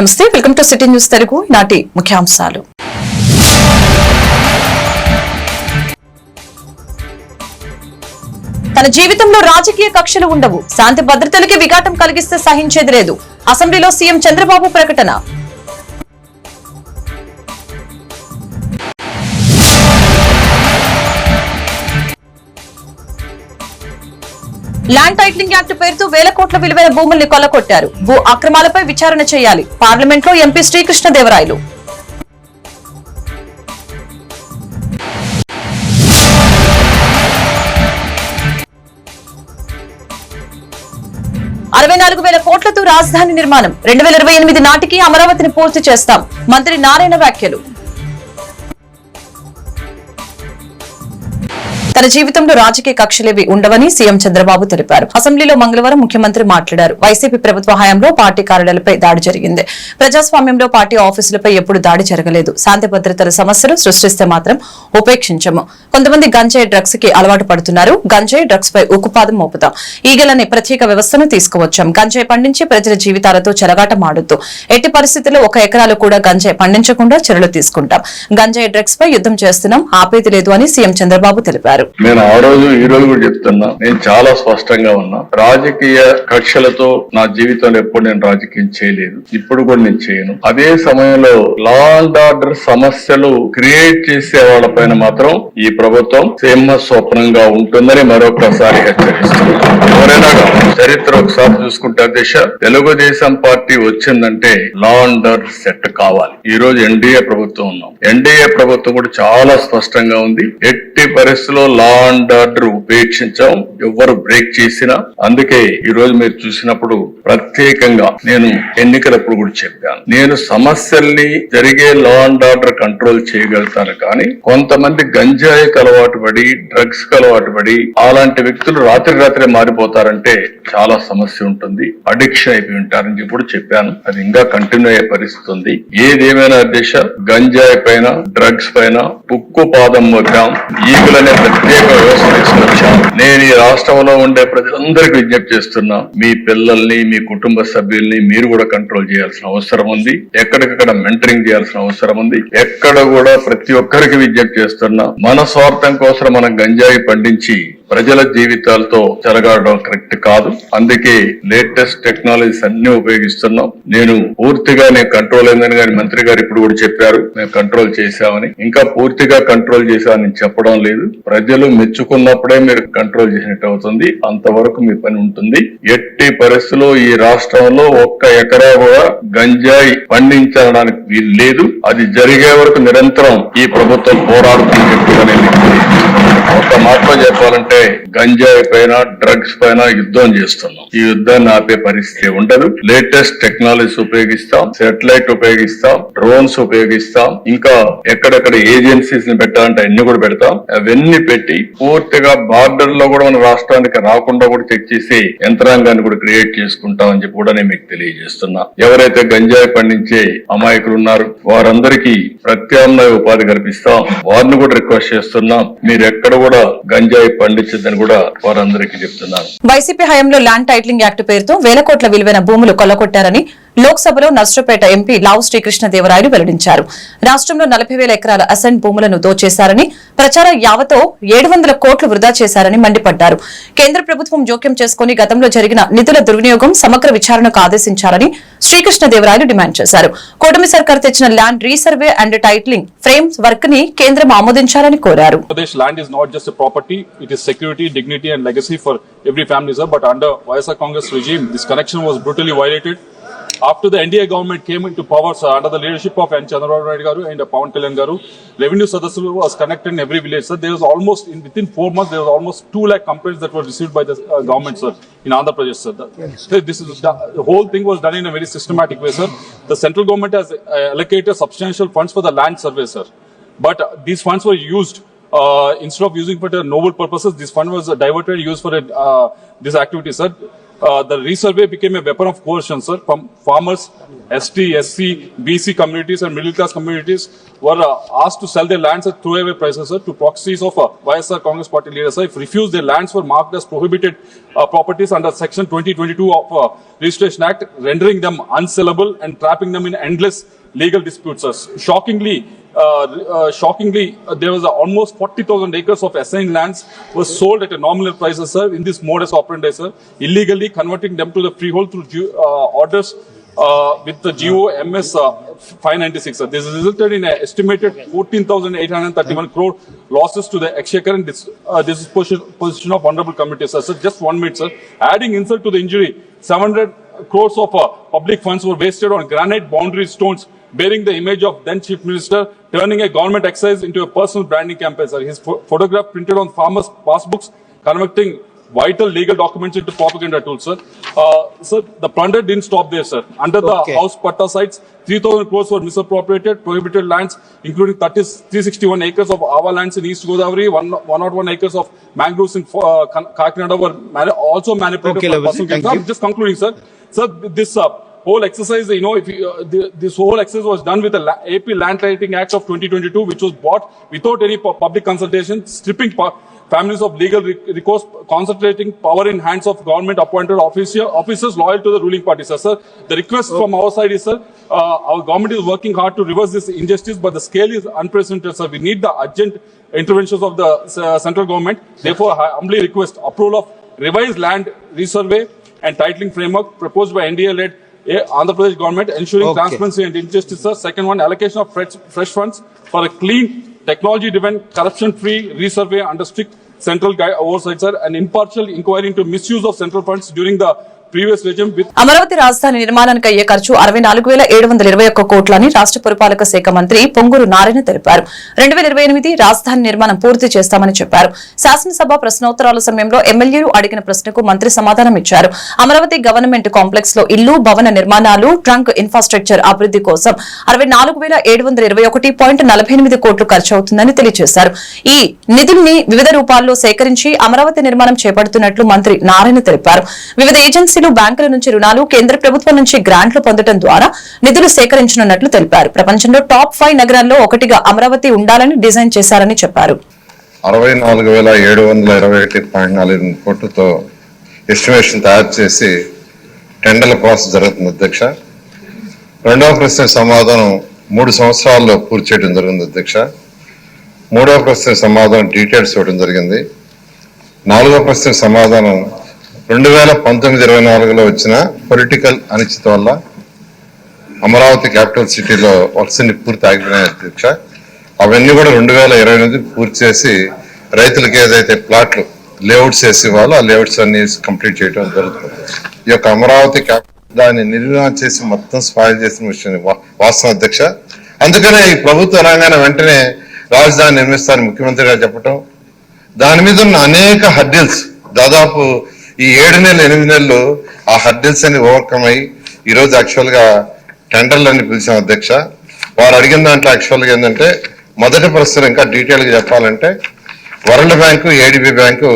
నమస్తే welcome to city news Telugu నాటి ముఖ్యాంశాలు. తన జీవితంలో రాజకీయ కక్షలు ఉండవు. శాంతి భద్రతలకి విఘాటం కలిగిస్తే సహించేది లేదు. అసెంబ్లీలో సీఎం చంద్రబాబు ప్రకటన. ల్యాండ్ టైటిలింగ్ యాక్ట్ పేరుతో వేల కోట్ల విలువైన భూముల్ని కొల్లగొట్టారు. భూ అక్రమాలపై విచారణ చేయాలి. పార్లమెంట్లో ఎంపీ శ్రీకృష్ణదేవరాయలు. అరవై నాలుగు వేల కోట్లతో రాజధాని నిర్మాణం. రెండు వేల ఇరవై ఎనిమిది నాటికి అమరావతిని పూర్తి చేస్తాం. మంత్రి నారాయణ వ్యాఖ్యలు. తన జీవితంలో రాజకీయ కక్షలేవి ఉండవని సీఎం చంద్రబాబు తెలిపారు. అసెంబ్లీలో మంగళవారం ముఖ్యమంత్రి మాట్లాడారు. వైసీపీ ప్రభుత్వ హయాంలో పార్టీ కార్యాలయాలపై దాడి జరిగింది. ప్రజాస్వామ్యంలో పార్టీ ఆఫీసులపై ఎప్పుడు దాడి జరగలేదు. శాంతి భద్రతల సమస్యలు సృష్టిస్తే మాత్రం ఉపేక్షించము. కొంతమంది గంజాయి డ్రగ్స్కి అలవాటు పడుతున్నారు. గంజాయి డ్రగ్స్ పై ఉక్కుపాదం మోపుతాం. ఈగలనే ప్రత్యేక వ్యవస్థను తీసుకువచ్చాం. గంజాయి పండించి ప్రజల జీవితాలతో చెలగాటం ఆడొద్దు ఎట్టి పరిస్థితుల్లో ఒక ఎకరాలు కూడా గంజాయి పండించకుండా చర్యలు తీసుకుంటాం. గంజాయి డ్రగ్స్ పై యుద్ధం చేస్తున్నాం. ఆపేది లేదు అని సీఎం చంద్రబాబు తెలిపారు. నేను ఆ రోజు ఈ రోజు కూడా చెప్తున్నా నేను చాలా స్పష్టంగా ఉన్నా. రాజకీయ కక్షలతో నా జీవితంలో ఎప్పుడు నేను రాజకీయం చేయలేదు. ఇప్పుడు కూడా నేను చేయను. అదే సమయంలో లా అండ్ ఆర్డర్ సమస్యలు క్రియేట్ చేసే వాళ్ళ పైన మాత్రం ఈ ప్రభుత్వం సింహ స్వప్నంగా ఉంటుందని మరొకసారి హెచ్చరిస్తున్నాను. ఎవరైనా చరిత్ర ఒకసారి చూసుకుంటే దిశ తెలుగుదేశం పార్టీ వచ్చిందంటే లా అండ్ ఆర్డర్ సెట్ కావాలి. ఈ రోజు ఎన్డీఏ ప్రభుత్వం ఉన్నాం. ఎన్డీఏ ప్రభుత్వం కూడా చాలా స్పష్టంగా ఉంది. ఎట్టి పరిస్థితుల్లో లా అండ్ ఆర్డర్ ఉపేక్షించాం. ఎవరు బ్రేక్ చేసినా. అందుకే ఈ రోజు మీరు చూసినప్పుడు ప్రత్యేకంగా నేను ఎన్నికలప్పుడు కూడా చెప్పాను. నేను సమస్యల్ని జరిగే లా అండ్ ఆర్డర్ కంట్రోల్ చేయగలుగుతాను కానీ కొంతమంది గంజాయికి అలవాటు పడి డ్రగ్స్కి అలవాటు పడి అలాంటి వ్యక్తులు రాత్రి రాత్రి మారిపోతారంటే చాలా సమస్య ఉంటుంది. అడిక్షన్ అయిపోయి ఉంటారని చెప్పి కూడా చెప్పాను. అది ఇంకా కంటిన్యూ అయ్యే పరిస్థితి ఉంది. ఏదేమైనా దిశ గంజాయి పైన డ్రగ్స్ పైన ఉక్కు పాదం మోపాం ఈగులనే ప్రత్యేక వ్యవస్థ తీసుకొచ్చాం నేను ఈ రాష్ట్రంలో ఉండే ప్రజలందరికీ విజ్ఞప్తి చేస్తున్నా మీ పిల్లల్ని మీ కుటుంబ సభ్యుల్ని మీరు కూడా కంట్రోల్ చేయాల్సిన అవసరం ఉంది. ఎక్కడికక్కడ మెంటరింగ్ చేయాల్సిన అవసరం ఉంది. ఎక్కడ కూడా ప్రతి ఒక్కరికి విజ్ఞప్తి చేస్తున్నా మన స్వార్థం కోసం మనం గంజాయి పండించి ప్రజల జీవితాలతో చెలగాడడం కరెక్ట్ కాదు. అందుకే లేటెస్ట్ టెక్నాలజీస్ అన్ని ఉపయోగిస్తున్నాం. నేను పూర్తిగా నేను కంట్రోల్ అయిందని కానీ మంత్రి గారు ఇప్పుడు కూడా చెప్పారు. మేము కంట్రోల్ చేశామని. ఇంకా పూర్తిగా కంట్రోల్ చేశామని చెప్పడం లేదు. ప్రజలు మెచ్చుకున్నప్పుడే మీరు కంట్రోల్ చేసినట్టు అవుతుంది. అంతవరకు మీ పని ఉంటుంది. ఎట్టి పరిస్థితుల్లో ఈ రాష్ట్రంలో ఒక్క ఎకరా కూడా గంజాయి పండించడానికి వీలు లేదు. అది జరిగే వరకు నిరంతరం ఈ ప్రభుత్వం పోరాడుతుంది ఒక మాటలో చెప్పాలంటే Right. గంజాయి పైన డ్రగ్స్ పైన యుద్ధం చేస్తున్నాం. ఈ యుద్ధాన్ని ఆపే పరిస్థితి ఉండదు. లేటెస్ట్ టెక్నాలజీస్ ఉపయోగిస్తాం సెటిలైట్ ఉపయోగిస్తాం డ్రోన్స్ ఉపయోగిస్తాం. ఇంకా ఎక్కడెక్కడ ఏజెన్సీస్ని పెట్టాలంటే అన్ని కూడా పెడతాం. అవన్నీ పెట్టి పూర్తిగా బార్డర్లో కూడా మన రాష్ట్రానికి రాకుండా కూడా చెక్ చేసి యంత్రాంగాన్ని కూడా క్రియేట్ చేసుకుంటాం అని చెప్పి కూడా నేను మీకు తెలియజేస్తున్నా. ఎవరైతే గంజాయి పండించే అమాయకులు ఉన్నారు వారందరికీ ప్రత్యామ్నాయ ఉపాధి కల్పిస్తాం. వారిని కూడా రిక్వెస్ట్ చేస్తున్నాం. మీరు ఎక్కడ కూడా గంజాయి పండించద్దని కూడా వారందరికీ చెప్తున్నాను. వైసీపీ హయాంలో ల్యాండ్ టైటిలింగ్ యాక్ట్ పేరుతో వేల కోట్ల విలువైన భూములు కొల్లగొట్టారని లోక్సభలో నర్సపేట ఎంపీ లావు శ్రీకృష్ణదేవరాయలు వెల్లడించారు రాష్ట్రంలో నలభై వేల ఎకరాల అసెంట్ భూములను దోచేశారని ప్రచార యావతో ఏడు వందల కోట్లు వృధా చేశారని మండిపడ్డారు కేంద్ర ప్రభుత్వం జోక్యం చేసుకుని గతంలో జరిగిన నిధుల దుర్వినియోగం సమగ్ర విచారణకు ఆదేశించాలని శ్రీకృష్ణదేవరాయలు డిమాండ్ చేశారు కూటమి సర్కార్ తెచ్చిన land resurvey and titling frame వర్క్ని కేంద్రం ఆమోదించాలని కోరారు dignity, and legacy for every family, sir. But under YSR Congress regime, this connection was brutally violated. After the NDA government came into power, sir, under the leadership of N. Chandrababu Naidu garu and Pawan Kalyan garu, revenue Sadasulu was connected in every village, sir. There was almost, in within four months, there was almost two lakh complaints that were received by the uh, government, sir, in Andhra Pradesh, sir. The, sir, this is the, the whole thing was done in a very systematic way, sir. The central government has uh, allocated substantial funds for the land survey, sir. But uh, these funds were used uh, instead of using for the noble purposes. This fund was diverted used for uh, this activity, sir. Uh, the resurvey became a weapon of coercion, sir. From farmers, ST, SC, BC communities and middle class communities were uh, asked to sell their lands at throwaway prices, sir, to proxies of uh, YSR Congress Party leaders. Sir. If refused, their lands were marked as prohibited uh, properties under Section 2022 of uh, Registration Act, rendering them unsellable and trapping them in endless legal disputes. Sir. Shockingly, shockingly, uh, there was uh, almost 40,000 acres of assigned lands was sold at a nominal price, sir, in this modus operandi, sir, illegally converting them to the freehold through uh, orders uh, with the GO MS uh, 596. Sir. This resulted in an estimated 14,831 crore losses to the exchequer and this, uh, this is position, position of honorable committee. Sir. sir, just one minute, sir. Adding insult to the injury, 700 crores of uh, public funds were wasted on granite boundary stones bearing the image of then chief minister, turning a government exercise into a personal branding campaign. Sir. His pho- photograph printed on farmers' passbooks, converting vital legal documents into propaganda tools, sir. Uh, sir, the plunder didn't stop there, sir. Under the Okay. House Patta sites, 3,000 crores were misappropriated, prohibited lands, including 30, 361 acres of Ava lands in East Godavari, one, 101 acres of mangroves in uh, Kakinada were mani- also manipulated Okay, for personal. I'm just concluding, sir. Sir, this uh, whole exercise, you know, if you, uh, the, this whole exercise was done with the La- AP Land Titling Act of 2022, which was bought without any pu- public consultation, stripping families of legal re- recourse, concentrating power in hands of government-appointed officer, officers loyal to the ruling party, sir. Sir, the request from our side is, sir, uh, our government is working hard to reverse this injustice, but the scale is unprecedented, sir. We need the urgent interventions of the uh, central government. Therefore, I humbly request approval of revised land resurvey and titling framework proposed by NDA-led Andhra Pradesh government, ensuring Okay. transparency and injustice. sir. Second one, allocation of fresh, fresh funds for a clean, technology-driven, corruption-free resurvey under strict central oversight, sir, and impartial inquiry into misuse of central funds during the previous regime with Amaravati రాజధాని నిర్మాణానికి అయ్యే ఖర్చు అరవై నాలుగు వేల ఏడు వందల ఇరవై ఒక్క కోట్లని రాష్ట్ర పురపాలక శాఖ మంత్రి పొంగూరు నారాయణ తెలిపారు. రెండు వేల ఇరవై ఎనిమిది రాజధాని నిర్మాణం పూర్తి చేస్తామని చెప్పారు. శాసనసభ ప్రశ్నోత్తరాల సమయంలో ఎమ్మెల్యేలు అడిగిన ప్రశ్నకు మంత్రి సమాధానం ఇచ్చారు. అమరావతి గవర్నమెంట్ కాంప్లెక్స్లో ఇల్లు భవన నిర్మాణాలు ట్రంక్ ఇన్ఫ్రాస్ట్రక్చర్ అభివృద్ధి కోసం అరవై నాలుగు వేల ఏడు వందల ఇరవై ఒకటి పాయింట్ నలభై ఎనిమిది కోట్లు ఖర్చు అవుతుందని తెలియజేశారు. ఈ నిధుల్ని వివిధ రూపాల్లో సేకరించి అమరావతి నిర్మాణం చేపడుతున్నట్లు మంత్రి నారాయణ తెలిపారు. వివిధ ఏజెన్సీలు బ్యాంకుల నుంచి రుణాలు కేంద్ర ప్రభుత్వం నుంచి గ్రాంట్లు పొందడం ద్వారా నిధులు సేకరించనున్నట్లు తెలిపారు. ప్రపంచంలో టాప్ ఫైవ్ నగరాల్లో ఒకటిగా అమరావతి ఉండాలని డిజైన్ చేశారని చెప్పారు. అరవై నాలుగు వేల ఏడు వందల ఇరవై ఒకటి పాయింట్ నాలుగు కోట్లతో ఎస్టిమేషన్ తయారు చేసి టెండర్ల ప్రాసెస్ జరుగుతుంది అధ్యక్ష. రెండవ ప్రశ్న సమాధానం మూడు సంవత్సరాల్లో పూర్తి చేయడం జరిగింది అధ్యక్ష. మూడవ ప్రశ్న సమాధానం డీటెయిల్స్ ఇవ్వడం జరిగింది. నాలుగవ ప్రశ్న సమాధానం రెండు వేల పంతొమ్మిది ఇరవై నాలుగులో వచ్చిన పొలిటికల్ అనిశ్చిత వల్ల అమరావతి క్యాపిటల్ సిటీలో వర్క్స్ని పూర్తి ఆగిపోయినాయి అధ్యక్ష. అవన్నీ కూడా రెండు వేల ఇరవై ఎనిమిది పూర్తి చేసి రైతులకి ఏదైతే ప్లాట్లు లేఅవుట్స్ వేసి ఇవ్వాలో ఆ లేఅవుట్స్ అన్ని కంప్లీట్ చేయడం జరుగుతుంది. ఈ యొక్క అమరావతి క్యాపిటల్ దాన్ని నిర్మాణం చేసి మొత్తం స్పాయిల్ చేసిన విషయం వా- వాస్తవం అధ్యక్ష. అందుకనే ఈ ప్రభుత్వ రంగాన్ని వెంటనే రాజధాని నిర్మిస్తారని ముఖ్యమంత్రి గారు చెప్పటం దాని మీద ఉన్న అనేక హర్డిల్స్ దాదాపు ఈ ఏడు నెలలు ఎనిమిది నెలలు ఆ హర్డిల్స్ అని ఓవర్కమ్ అయ్యి ఈరోజు యాక్చువల్గా టెండర్లు అని పిలిచాం అధ్యక్ష. వారు అడిగిన దాంట్లో యాక్చువల్గా ఏంటంటే మొదటి ప్రశ్న ఇంకా డీటెయిల్గా చెప్పాలంటే వరల్డ్ బ్యాంకు ఏడిబి బ్యాంకు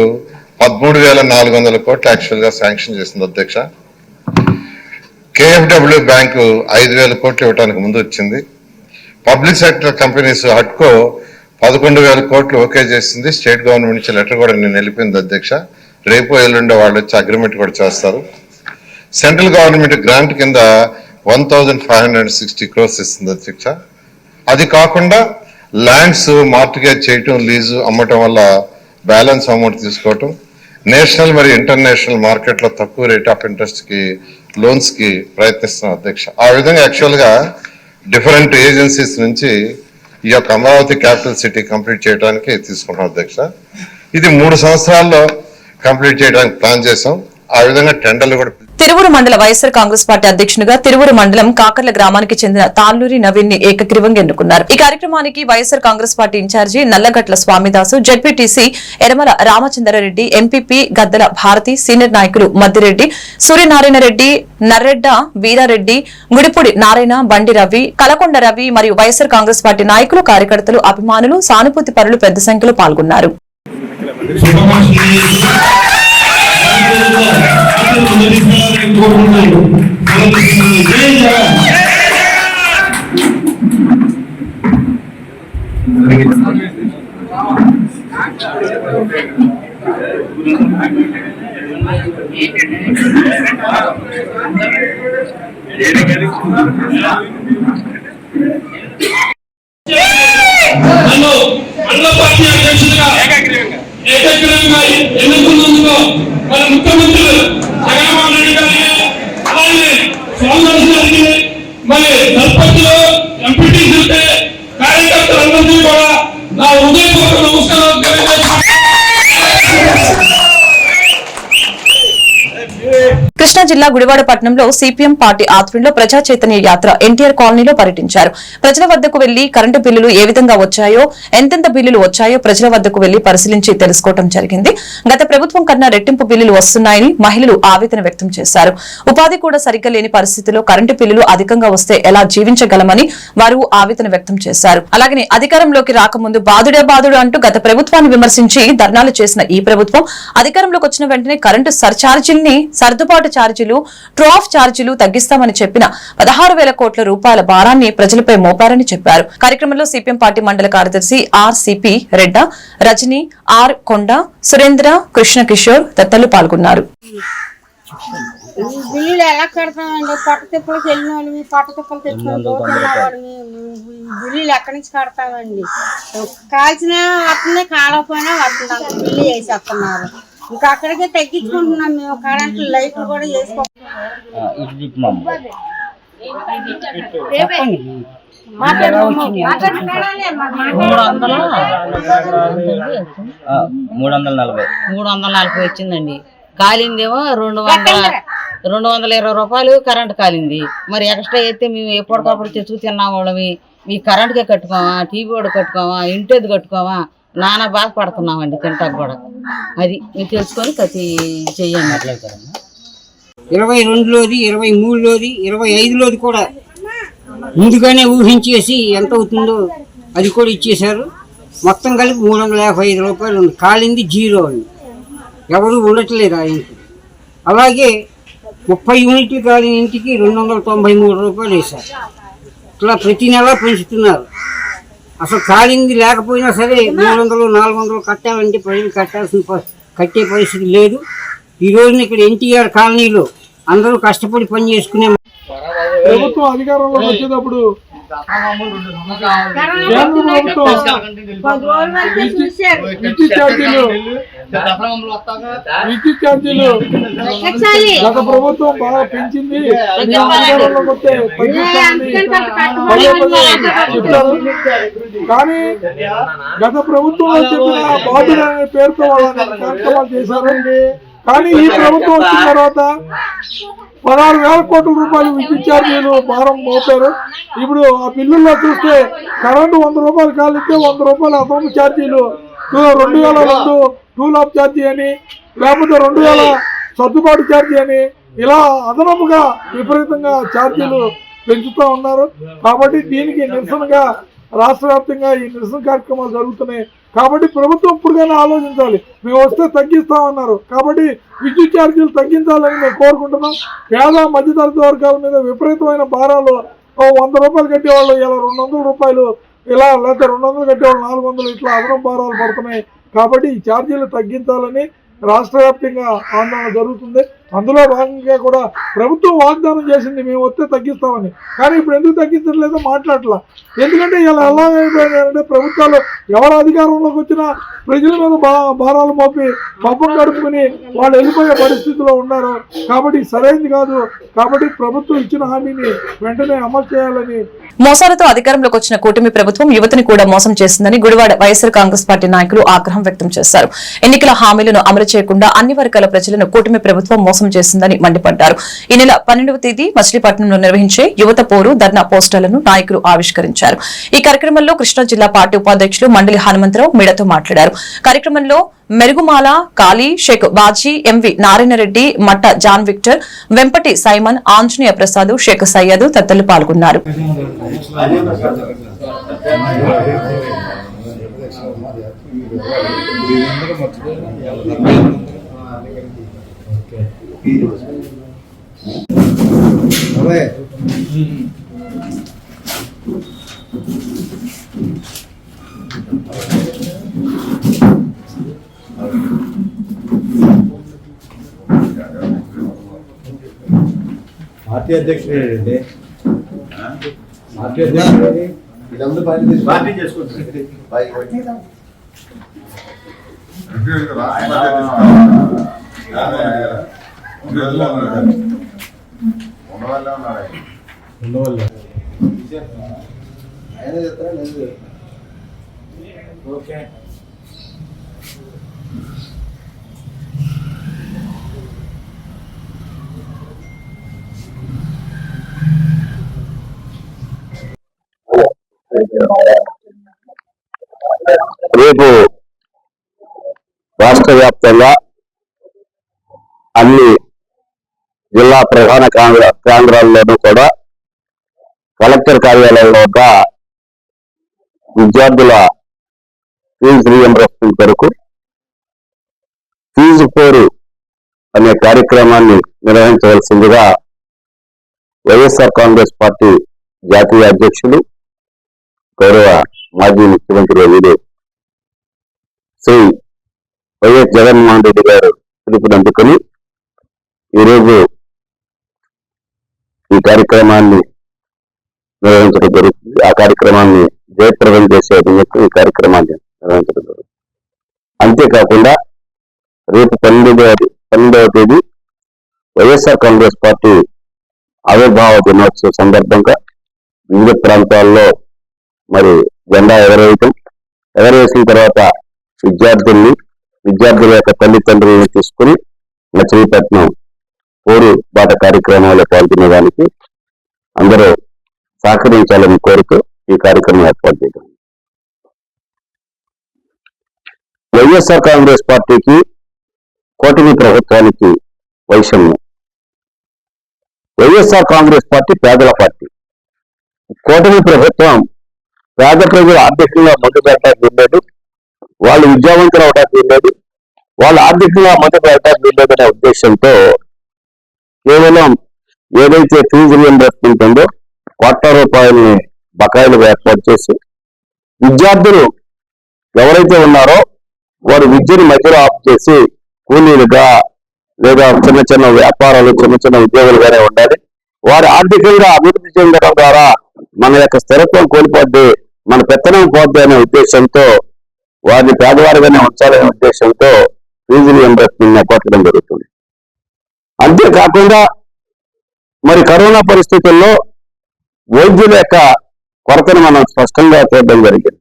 పదమూడు వేల నాలుగు వందల కోట్లు యాక్చువల్గా శాంక్షన్ చేసింది అధ్యక్ష. కేఎఫ్డబ్ల్యూ బ్యాంకు ఐదు వేల కోట్లు ఇవ్వడానికి ముందు వచ్చింది. పబ్లిక్ సెక్టర్ కంపెనీస్ హట్కో పదకొండు వేల కోట్లు ఓకే చేసింది. స్టేట్ గవర్నమెంట్ నుంచి లెటర్ కూడా నేను వెళ్ళిపోయింది అధ్యక్ష. రేపు ఎల్లుండే వాళ్ళు వచ్చి అగ్రిమెంట్ కూడా చేస్తారు. సెంట్రల్ గవర్నమెంట్ గ్రాంట్ కింద one thousand five hundred sixty crores ఇస్తుంది అధ్యక్ష. అది కాకుండా ల్యాండ్స్ మార్టిగేజ్ చేయటం లీజు అమ్మటం వల్ల బ్యాలెన్స్ అమౌంట్ తీసుకోవటం నేషనల్ మరియు ఇంటర్నేషనల్ మార్కెట్లో తక్కువ రేట్ ఆఫ్ ఇంట్రెస్ట్కి లోన్స్కి ప్రయత్నిస్తున్నాం అధ్యక్ష. ఆ విధంగా యాక్చువల్గా డిఫరెంట్ ఏజెన్సీస్ నుంచి ఈ యొక్క అమరావతి క్యాపిటల్ సిటీ కంప్లీట్ చేయడానికి తీసుకుంటాం అధ్యక్ష. ఇది మూడు సంవత్సరాల్లో కంప్లీట్ చేయడానికి ప్లాన్ చేసాం ఆ విధంగా టెండర్లు కూడా తిరువురు మండల వైఎస్ఆర్ కాంగ్రెస్ పార్టీ అధ్యక్షునిగా తిరువురు మండలం కాకర్ల గ్రామానికి చెందిన తాళ్ళూరి నవీన్ని ఏకగ్రీవంగా ఎన్నుకున్నారు. ఈ కార్యక్రమానికి YSR Congress party incharge Nallagatla Swamidasu ZPTC Eramala Ramachandrareddy MPP Gaddala Bharati senior నాయకులు మద్దిరెడ్డి సూర్యనారాయణ రెడ్డి నర్రెడ్డ వీరారెడ్డి గుడిపూడి నారాయణ బండి రవి కలకొండ రవి మరియు వైఎస్ఆర్ కాంగ్రెస్ పార్టీ నాయకులు కార్యకర్తలు అభిమానులు సానుభూతి పరులు పెద్ద సంఖ్యలో పాల్గొన్నారు. శుభమస్తు బాధ్యతలు ధరించాలని కోరుకుంటున్నాను కృష్ణా జిల్లా గుడివాడ పట్టణంలో సిపిఎం పార్టీ ఆధ్వర్యంలో ప్రజా చైతన్య యాత్ర ఎన్టీఆర్ కాలనీలో పర్యటించారు. ప్రజల వద్దకు వెళ్ళి కరెంటు బిల్లులు ఏ విధంగా వచ్చాయో ఎంతెంత బిల్లులు వచ్చాయో ప్రజల వద్దకు వెళ్ళి పరిశీలించి తెలుసుకోవడం జరిగింది. గత ప్రభుత్వం కన్నా రెట్టింపు బిల్లులు వస్తున్నాయని మహిళలు ఆవేదన వ్యక్తం చేశారు. ఉపాధి కూడా సరిగ్గా లేని పరిస్థితిలో కరెంటు బిల్లులు అధికంగా వస్తే ఎలా జీవించగలమని వారు ఆవేదన వ్యక్తం చేశారు. అలాగనే అధికారంలోకి రాకముందు బాధుడే బాదుడు అంటూ గత ప్రభుత్వాన్ని విమర్శించి ధర్నాలు చేసిన ఈ ప్రభుత్వం అధికారంలోకి వచ్చిన వెంటనే కరెంటు సర్ఛార్జీల్ని సర్దుబాటు ఛార్జీలు ట్రాఫ్ ఛార్జీలు తగ్గిస్తామని చెప్పిన పదహారు వేల కోట్ల రూపాయల భారాన్ని ప్రజలపై మోపారని చెప్పారు. కార్యక్రమంలో సిపిఎం పార్టీ మండల కార్యదర్శి R CP Redda Rajani R Konda Surendra Krishna Kishore తదితరులు పాల్గొన్నారు. బిల్లులు ఎలా కడతామండి? పట్ట తిప్పలకి వెళ్ళిన వాళ్ళు మీ పట్ట తిప్పలు తెచ్చుకొని బిల్లులు ఎక్కడి నుంచి కడతామండి? కాల్చిన వస్తుంది కాలకపోయినా వస్తుంది. బిల్లు వేసేస్తున్నారు ఇంకా అక్కడికే తగ్గించుకుంటున్నాం మేము. కరెంట్ లైట్లు కూడా వేసుకో మూడు వందల? నలభై. మూడు వందల నలభై వచ్చిందండి. కాలిందేమో రెండు వందల రెండు వందల ఇరవై రూపాయలు కరెంట్ కాలింది. మరి ఎక్స్ట్రా అయితే మేము ఎప్పటికప్పుడు తెచ్చుకు తిన్నాం వాళ్ళమి మీ కరెంట్కే కట్టుకోమా టీవీ కూడా కట్టుకోమా ఇంటేది కట్టుకోమా? నానా బాధపడుతున్నామండి తింటాకు కూడా. అది మీరు తెలుసుకొని ప్రతి చెయ్యండి ఇరవై రెండులోది ఇరవై మూడులోది ఇరవై ఐదులోది కూడా ముందుగానే ఊహించేసి ఎంత అవుతుందో అది కూడా ఇచ్చేశారు. మొత్తం కలిపి మూడు వందల యాభై ఐదు రూపాయలు ఉంది. కాలింది జీరో అండి. ఎవరు ఉండట్లేదు ఆ ఇంటికి. అలాగే ముప్పై యూనిట్లు కాలిన ఇంటికి రెండు వందల తొంభై మూడు రూపాయలు వేశారు. ఇట్లా ప్రతి నెలా పెంచుతున్నారు. అసలు కాలింది లేకపోయినా సరే మూడు వందలు నాలుగు వందలు కట్టాలంటే ప్రజలు కట్టాల్సిన ప- కట్టే పరిస్థితి లేదు. ఈ రోజున ఇక్కడ ఎన్టీఆర్ కాలనీలో అందరూ కష్టపడి పని చేసుకునే ప్రభుత్వం అధికారంలోకి వచ్చేటప్పుడు విద్యుత్ ఛార్జీలు విద్యుత్ ఛార్జీలు గత ప్రభుత్వం బాగా పెంచింది కానీ గత ప్రభుత్వం చెప్పిన బాధ్యత అనే పేరుతో వాళ్ళని కార్యక్రమాలు చేశారు కానీ ఈ ప్రభుత్వం వచ్చిన తర్వాత పదహారు వేల కోట్ల రూపాయలు విద్యుత్ ఛార్జీలు భారం మోపారు. ఇప్పుడు ఆ బిల్లుల్లో చూస్తే కరెంటు వంద రూపాయలు కాలిస్తే వంద రూపాయలు అదనపు ఛార్జీలు. రెండు వేల రెండు టూల్ ఆఫ్ ఛార్జీ అని లేకపోతే రెండు వేల సర్దుబాటు ఛార్జీ అని ఇలా అదనపుగా విపరీతంగా ఛార్జీలు పెంచుతూ ఉన్నారు. కాబట్టి దీనికి నిరసనగా రాష్ట్ర వ్యాప్తంగా ఈ నిరసన కార్యక్రమాలు జరుగుతున్నాయి. కాబట్టి ప్రభుత్వం ఇప్పుడుగానే ఆలోచించాలి. మేము వస్తే తగ్గిస్తామన్నారు కాబట్టి విద్యుత్ ఛార్జీలు తగ్గించాలని మేము కోరుకుంటున్నాం. పేద మధ్యతరగతి వర్గాల మీద విపరీతమైన భారాలు వంద రూపాయలు కట్టేవాళ్ళు ఇలా రెండు వందల రూపాయలు ఇలా లేకపోతే రెండు వందలు కట్టేవాళ్ళు నాలుగు వందలు ఇట్లా అదనపు భారాలు పడుతున్నాయి. కాబట్టి ఈ ఛార్జీలు తగ్గించాలని రాష్ట్ర వ్యాప్తంగా ఆందోళన జరుగుతుంది. అందులో భాగంగా కూడా ప్రభుత్వం వాగ్దానం చేసింది మేము వస్తే తగ్గిస్తామని. కానీ ఇప్పుడు ఎందుకు తగ్గించట్లేదో మాట్లాడలా. ఎందుకంటే ఇలా ఎలా అయిపోయినారంటే ప్రభుత్వాలు ఎవరు అధికారంలోకి వచ్చినా ప్రజల మీద బా భారాలు మోపి పబ్బం గడుపుకుని వాళ్ళు వెళ్ళిపోయే పరిస్థితిలో ఉన్నారు. కాబట్టి ఇది సరైనది కాదు. కాబట్టి ప్రభుత్వం ఇచ్చిన హామీని వెంటనే అమలు చేయాలని మోసాలతో అధికారంలోకి వచ్చిన కూటమి ప్రభుత్వం యువతని కూడా మోసం చేసిందని గుడివాడ వైఎస్ఆర్ కాంగ్రెస్ పార్టీ నాయకులు ఆగ్రహం వ్యక్తం చేశారు. ఎన్నికల హామీలను అమలు చేయకుండా అన్ని వర్గాల ప్రజలను కూటమి ప్రభుత్వం మోసం చేసిందని మండిపడ్డారు. ఈ నెల పన్నెండవ తేదీ మచిలీపట్నంలో నిర్వహించే యువత పోరు ధర్నా పోస్టర్లను నాయకులు ఆవిష్కరించారు. ఈ కార్యక్రమంలో కృష్ణా జిల్లా పార్టీ ఉపాధ్యక్షులు మండలి హనుమంతరావు మీడతో మాట్లాడారు. కార్యక్రమంలో Merugumala Kali Sheikh Baji MV Narayanareddy Matta John Victor Vempati Simon Anjaneya Prasad Sheikh Syed తదితరులు పాల్గొన్నారు. పార్టీ అధ్యక్షుడు ఏంటండి పార్టీ అధ్యక్షుడు పార్టీ చేసుకుంటుంది ఉండవల్ల ఓకే రేపు రాష్ట్ర వ్యాప్తంగా అన్ని జిల్లా ప్రధాన కేంద్రాల్లోనూ కూడా కలెక్టర్ కార్యాలయంలో ఒక విద్యార్థుల ఫీజు రీఎంబర్స్మెంట్ కొరకు ఫీజు పోరు అనే కార్యక్రమాన్ని నిర్వహించవలసిందిగా వైఎస్ఆర్ కాంగ్రెస్ పార్టీ జాతీయ అధ్యక్షులు గౌరవ మాజీ ముఖ్యమంత్రి వర్యులు శ్రీ వైఎస్ జగన్మోహన్ రెడ్డి గారు పిలుపునందుకుని ఈరోజు ఈ కార్యక్రమాన్ని నిర్వహించడం జరుగుతుంది. ఆ కార్యక్రమాన్ని జయప్రదం చేసే నిమిత్తం ఈ కార్యక్రమాన్ని నిర్వహించడం జరుగుతుంది. అంతేకాకుండా రేపు పన్నెండవ పన్నెండవ తేదీ వైఎస్ఆర్ కాంగ్రెస్ పార్టీ ఆవిర్భావ దినోత్సవ సందర్భంగా వివిధ ప్రాంతాల్లో మరి జెండా ఎగరవేయటం ఎగరవేసిన తర్వాత విద్యార్థుల్ని విద్యార్థుల యొక్క తల్లిదండ్రులను తీసుకుని మచిలీపట్నం పోరు బాట కార్యక్రమంలో పాల్గొనేదానికి అందరూ సహకరించాలని కోరుతూ ఈ కార్యక్రమం ఏర్పాటు చేయడం వైఎస్ఆర్ కాంగ్రెస్ పార్టీకి కూటమి ప్రభుత్వానికి వైషమ్యం. వైఎస్ఆర్ కాంగ్రెస్ పార్టీ పేదల పార్టీ. కూటమి ప్రభుత్వం పేద ప్రజలు ఆర్థికంగా ముందు పెట్టడానికి లేదు వాళ్ళు విద్యావంతులు అవడానికి లేదు వాళ్ళు ఆర్థికంగా ముందు పెట్టడానికి లేదనే ఉద్దేశంతో కేవలం ఏదైతే ఫీజు రియంబర్స్మెంట్ ఉందో కోట్ల రూపాయలని బకాయిలుగా ఏర్పాటు చేసి విద్యార్థులు ఎవరైతే ఉన్నారో వారు విద్యను మధ్యలో ఆఫ్ చేసి కూలీలుగా లేదా చిన్న చిన్న వ్యాపారాలు చిన్న చిన్న ఉద్యోగులుగానే ఉండాలి. వారు ఆర్థికంగా అభివృద్ధి చెందడం ద్వారా మన యొక్క స్థిరత్వం కోల్పోద్ది మన పెత్తనం పోద్ది అనే ఉద్దేశంతో వారిని పేదవారిగానే ఉంచాలనే ఉద్దేశంతో ఫీజు రియంబర్స్మెంట్ కొట్టడం జరుగుతుంది. అంతేకాకుండా మరి కరోనా పరిస్థితుల్లో వైద్యుల యొక్క కొరతను మనం స్పష్టంగా చూడడం జరిగింది.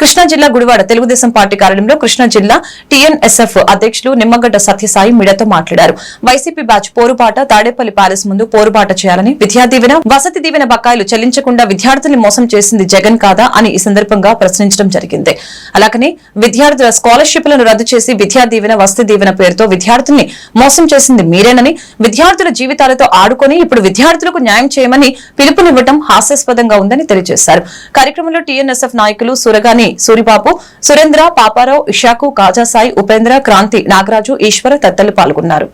కృష్ణా జిల్లా గుడివాడ తెలుగుదేశం పార్టీ కార్యాలయంలో కృష్ణా జిల్లా టీఎన్ఎస్ఎఫ్ అధ్యక్షులు నిమ్మగడ్డ సత్యసాయి మీడియాతో మాట్లాడారు. వైసీపీ బ్యాచ్ పోరుబాట తాడేపల్లి ప్యాలెస్ ముందు పోరుబాట చేయాలని విద్యా దీవెన వసతి దీవెన బకాయిలు చెల్లించకుండా విద్యార్థుల్ని మోసం చేసింది జగన్ కాదా అని ఈ సందర్భంగా ప్రశ్నించడం జరిగింది. అలాగనే విద్యార్థుల స్కాలర్షిప్లను రద్దు చేసి విద్యా దీవెన వసతి దీవెన పేరుతో విద్యార్థుల్ని మోసం చేసింది మీరేనని విద్యార్థుల జీవితాలతో ఆడుకొని ఇప్పుడు విద్యార్థులకు న్యాయం చేయమని పిలుపునివ్వడం హాస్యాస్పదంగా ఉందని తెలియజేశారు. కార్యక్రమంలో టీఎన్ఎస్ఎఫ్ నాయకులు సురగాని సూరిబాబు సురేంద్ర పాపారావు ఇషాకు కాజాసాయి ఉపేంద్ర క్రాంతి నాగరాజు ఈశ్వర తత్తలు పాల్గొన్నారు.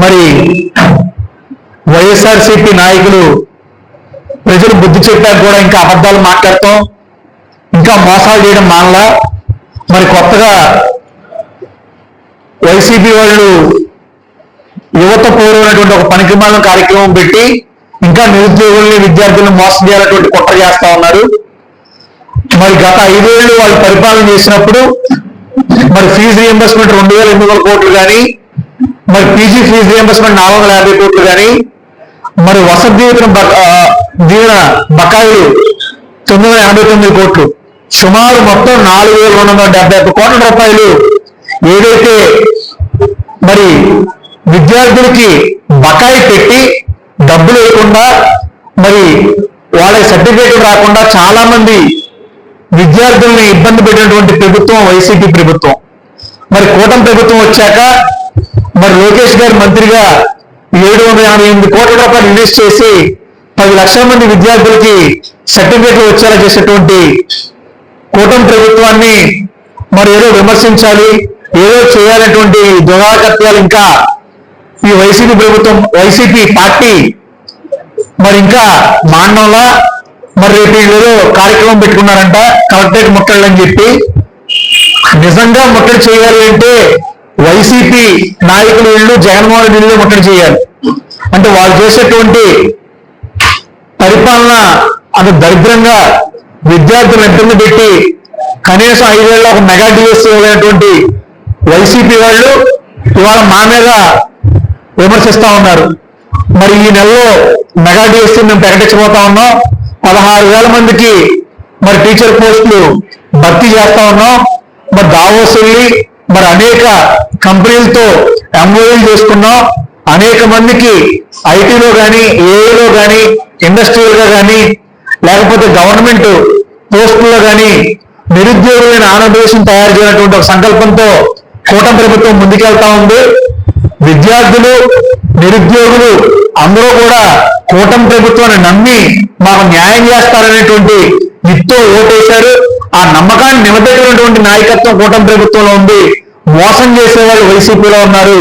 మరి వైఎస్ఆర్సీపీ నాయకులు ప్రజలు బుద్ధి చెప్పాక కూడా ఇంకా అబద్ధాలు మాట్లాడటం ఇంకా మోసాలు చేయడం మానలా. మరి కొత్తగా వైసీపీ వాళ్ళు యువత పూర్వమైనటువంటి ఒక పనికిమాలిన కార్యక్రమం పెట్టి ఇంకా నిరుద్యోగుల్ని విద్యార్థులను మోసం చేయాలన్నటువంటి కుట్ర చేస్తా ఉన్నారు. మరి గత ఐదేళ్ళు వాళ్ళు పరిపాలన చేసినప్పుడు మరి ఫీజు రియంబర్స్మెంట్ రెండు వేల ఎనిమిది వందల కోట్లు కానీ మరి పీజీ ఫీజు రియంబర్స్మెంట్ నాలుగు వందల యాభై కోట్లు కానీ మరి వసతి దీవెన దీవెన బకాయిలు తొమ్మిది వందల ఎనభై తొమ్మిది కోట్లు. సుమారు మొత్తం నాలుగు వేల రెండు వందల డెబ్బై ఒక్క కోట్ల రూపాయలు ఏదైతే మరి విద్యార్థులకి బకాయి పెట్టి డబ్బులు వేయకుండా మరి వాళ్ళకి సర్టిఫికేట్ రాకుండా చాలా మంది విద్యార్థుల్ని ఇబ్బంది పెట్టినటువంటి ప్రభుత్వం వైసీపీ ప్రభుత్వం. మరి కూటమి ప్రభుత్వం వచ్చాక మరి లోకేష్ గారు మంత్రిగా ఏడు వందల యాభై ఎనిమిది కోట్ల రూపాయలు ఇన్వెస్ట్ చేసి పది లక్షల మంది విద్యార్థులకి సర్టిఫికేట్లు వచ్చేలా చేసేటువంటి కూటమి ప్రభుత్వాన్ని మరి ఏదో విమర్శించాలి ఏదో చేయాలనేటువంటి దురాకత్వాలు ఇంకా ఈ వైసీపీ ప్రభుత్వం వైసీపీ పార్టీ మరి ఇంకా మానవులా మరి రేపు ఏదో కార్యక్రమం పెట్టుకున్నారంట కలెక్టరేట్ ముట్టడి అని చెప్పి. నిజంగా ముట్టడి చేయాలి అంటే వైసీపీ నాయకులు ఇల్లు జగన్మోహన్ రెడ్డి ఇళ్ళు ముట్టడి చేయాలి. అంటే వాళ్ళు చేసేటువంటి పరిపాలన అంత దరిద్రంగా విద్యార్థులను ఇబ్బంది పెట్టి కనీసం ఐదేళ్ళ ఒక మెగా డిఎస్సీ ఇవ్వలేనటువంటి వైసీపీ వాళ్ళు ఇవాళ మా మీద విమర్శిస్తా ఉన్నారు. మరి ఈ నెలలో మెగా డిఎస్సీ మేము ప్రకటించబోతా ఉన్నాం. పదహారు వేల మందికి మరి టీచర్ పోస్టులు భర్తీ చేస్తా ఉన్నాం. మరి దావోస్ వెళ్ళి మరి అనేక కంపెనీలతో ఎంఓఏలు చేసుకున్నాం అనేక మందికి ఐటీలో కానీ ఏఐలో కానీ ఇండస్ట్రియల్గా కానీ లేకపోతే గవర్నమెంట్ పోస్టుల్లో కానీ నిరుద్యోగులైన ఆంధ్రప్రదేశ్ తయారు చేయనటువంటి ఒక సంకల్పంతో కూటమి ప్రభుత్వం ముందుకెళ్తా ఉంది. విద్యార్థులు నిరుద్యోగులు అందరూ కూడా కూటమి ప్రభుత్వాన్ని నమ్మి మాకు న్యాయం చేస్తారనేటువంటి నిత్తో ఓటేశారు. ఆ నమ్మకాన్ని నిలబెట్టినటువంటి నాయకత్వం కూటమి ప్రభుత్వంలో ఉంది. మోసం చేసే వాళ్ళు వైసీపీలో ఉన్నారు.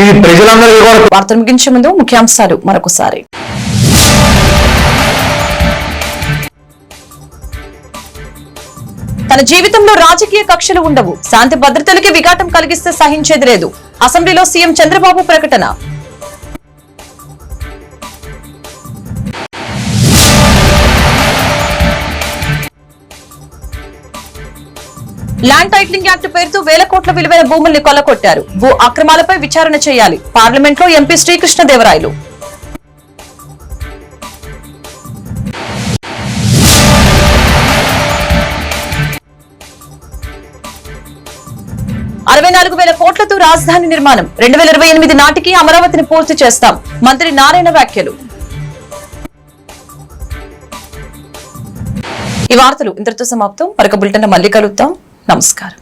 ఇది ప్రజలందరికీ కూడా ముగించే ముందు ముఖ్యాంశాలు మరొకసారి. తన జీవితంలో రాజకీయ కక్షలు ఉండవు. శాంతి భద్రతలకి విఘాటం కలిగిస్తే సహించేది లేదు. అసెంబ్లీలో సీఎం చంద్రబాబు ప్రకటన. ల్యాండ్ టైటిలింగ్ యాక్ట్ పేరుతో వేల కోట్ల విలువైన భూముల్ని కొల్లగొట్టారు. భూ అక్రమాలపై విచారణ చేయాలి. పార్లమెంట్లో ఎంపీ శ్రీకృష్ణదేవరాయలు. అరవై నాలుగు వేల కోట్లతో రాజధాని నిర్మాణం. రెండు వేల ఇరవై ఎనిమిది నాటికి అమరావతిని పూర్తి చేస్తాం. మంత్రి నారాయణ వ్యాఖ్యలు. ఈ వార్తలు ఇంతటితో సమాప్తం. మరొక బులెటిన్ మళ్ళీ కలుద్దాం. നമസ്കാരം